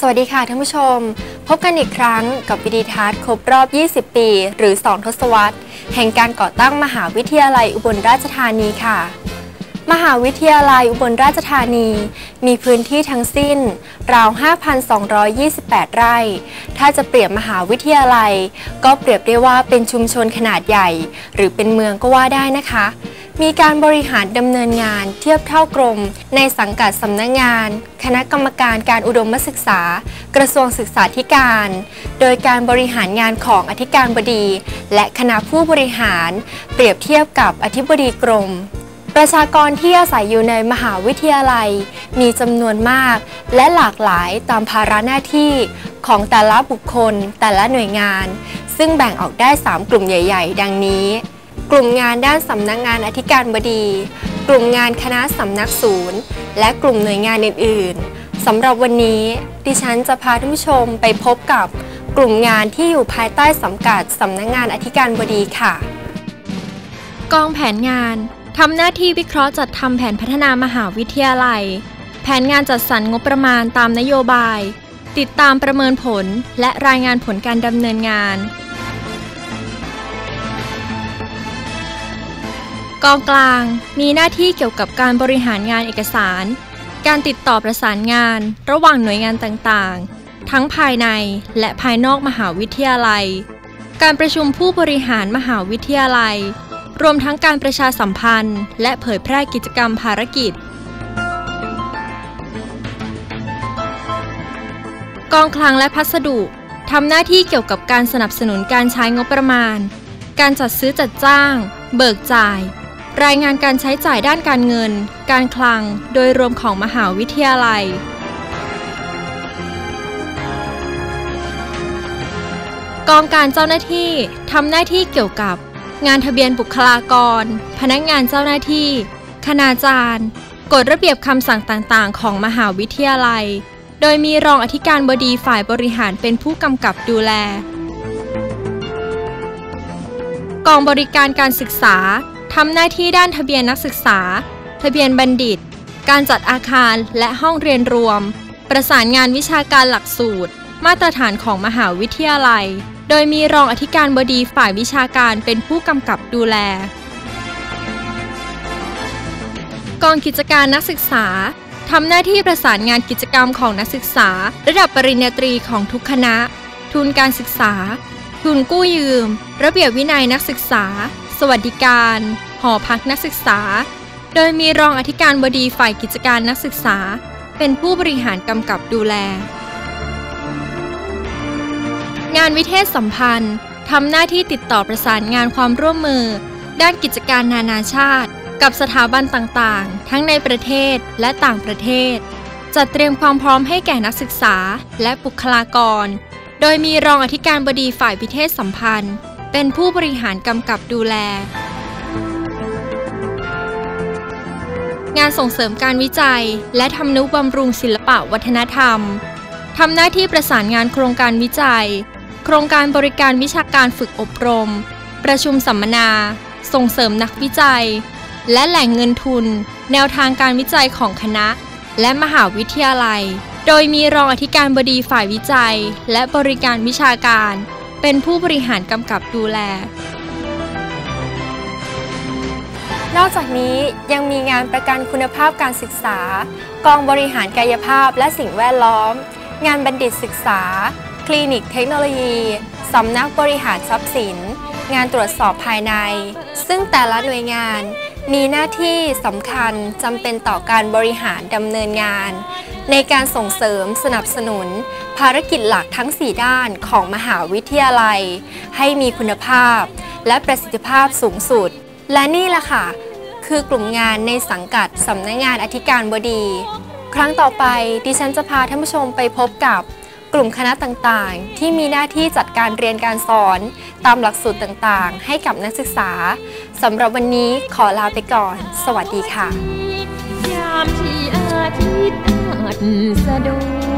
สวัสดีค่ะท่านผู้ชม พบกันอีกครั้งกับวิดีทัศน์ครบรอบ 20 ปี หรือ 2 ทศวรรษ แห่งการก่อตั้งมหาวิทยาลัยอุบลราชธานีค่ะ มหาวิทยาลัยอุบลราชธานี มีพื้นที่ทั้งสิ้น ราว 5,228 ไร่ ถ้าจะเปรียบมหาวิทยาลัย ก็เปรียบได้ว่าเป็นชุมชนขนาดใหญ่ หรือเป็นเมืองก็ว่าได้นะคะ มีการบริหารดำเนินงานเทียบเท่ากรม ในสังกัดสำนักงงาน คณะกรรมการการอุดมศึกษา กระทรวงศึกษาธิการ โดยการบริหารงานของอธิการบดี และคณะผู้บริหาร เปรียบเทียบกับอธิบดีกรม ประชากรที่อาศัยอยู่ในมหาวิทยาลัย มีจำนวนมากและหลากหลายตามภาระหน้าที่ของแต่ละบุคคลแต่ละหน่วยงาน ซึ่งแบ่งออกได้ 3 กลุ่มใหญ่ ๆ ดังนี้ กลุ่มงานด้านสำนักงงานอธิการบดี กลุ่มงานคณะสำนักศูนย์ และกลุ่มหน่วยงานอื่น ๆสำหรับวันนี้ ดิฉันจะพาท่านผู้ชมไปพบกับกลุ่มงานที่อยู่ภายใต้สังกัดสำนักงงานอธิการบดีค่ะ กองแผนงานทำหน้าที่วิเคราะห์จัดทำแผนพัฒนามหาวิทยาลัย แผนงานจัดสรรงบประมาณตามนโยบาย ติดตามประเมินผลและรายงานผลการดำเนินงาน กองกลางมีหน้าที่เกี่ยวกับการบริหารงานเอกสาร การติดต่อประสานงาน ระหว่างหน่วยงานต่างๆ ทั้งภายในและภายนอกมหาวิทยาลัย การประชุมผู้บริหารมหาวิทยาลัย รวมทั้งการประชาสัมพันธ์ และเผยแพร่กิจกรรมภารกิจ กองคลังและพัสดุทำหน้าที่เกี่ยวกับการสนับสนุนการใช้งบประมาณ การจัดซื้อจัดจ้าง เบิกจ่าย รายงานการใช้จ่ายด้านการเงิน การคลัง โดยรวมของมหาวิทยาลัย กองการเจ้าหน้าที่ทำหน้าที่เกี่ยวกับ งานทะเบียนบุคลากร พนักงานเจ้าหน้าที่ คณาจารย์ กฎระเบียบคำสั่งต่างๆ ของมหาวิทยาลัย โดยมีรองอธิการบดีฝ่ายบริหารเป็นผู้กำกับดูแล กองบริการการศึกษา ทำหน้าที่ด้านทะเบียนนักศึกษา ทะเบียนบัณฑิต การจัดอาคารและห้องเรียนรวม ประสานงานวิชาการหลักสูตร มาตรฐานของมหาวิทยาลัย โดยมีรองอธิการบดีฝ่ายวิชาการเป็นผู้กำกับดูแล กองกิจการนักศึกษาทำหน้าที่ประสานงานกิจกรรมของนักศึกษา ระดับปริญญาตรีของทุกคณะ ทุนการศึกษา ทุนกู้ยืม ระเบียบวินัยนักศึกษา สวัสดิการ อพักนักศึกษา โดยมีรองอธิการบดีฝ่ายกิจการนักศึกษา เป็นผู้บริหารกำกับดูแล งานวิเทศสัมพันธ์ทำหน้าที่ติดต่อประสานงานความร่วมมือ ด้านกิจการนานาชาติ กับสถาบันต่างๆ ทั้งในประเทศและต่างประเทศ จัดเตรียมความพร้อมให้แก่นักศึกษาและบุคลากร โดยมีรองอธิการบดีฝ่ายวิเทศสัมพันธ์ เป็นผู้บริหารกำกับดูแล งานส่งเสริมการวิจัย และทำนุบำรุงศิลปะวัฒนธรรม ทำหน้าที่ประสานงานโครงการวิจัย โครงการบริการวิชาการฝึกอบรม ประชุมสัมมนา ส่งเสริมนักวิจัย และแหล่งเงินทุน แนวทางการวิจัยของคณะ และมหาวิทยาลัย โดยมีรองอธิการบดีฝ่ายวิจัย และบริการวิชาการ เป็นผู้บริหารกำกับดูแล นอกจากนี้ยังมีงานประกันคุณภาพการศึกษา กองบริหารกายภาพและสิ่งแวดล้อม งานบัณฑิตศึกษา คลินิกเทคโนโลยี สำนักบริหารทรัพย์สิน งานตรวจสอบภายใน ซึ่งแต่ละหน่วยงาน มีหน้าที่สำคัญจำเป็นต่อการบริหารดำเนินงาน ในการส่งเสริมสนับสนุน ภารกิจหลักทั้ง 4 ด้านของมหาวิทยาลัย ให้มีคุณภาพ และประสิทธิภาพสูงสุด และนี่แหละค่ะ คือกลุ่มงานในสังกัดสำนักงงานอธิการบดี ครั้งต่อไปดิฉันจะพาท่านผู้ชมไปพบกับกลุ่มคณะต่างๆ ที่มีหน้าที่จัดการเรียนการสอนตามหลักสูตรต่างๆ ให้กับนักศึกษาสำหรับวันนี้ขอลาไปก่อน สวัสดีค่ะ ยามที่อาทิตย์อาจสะดว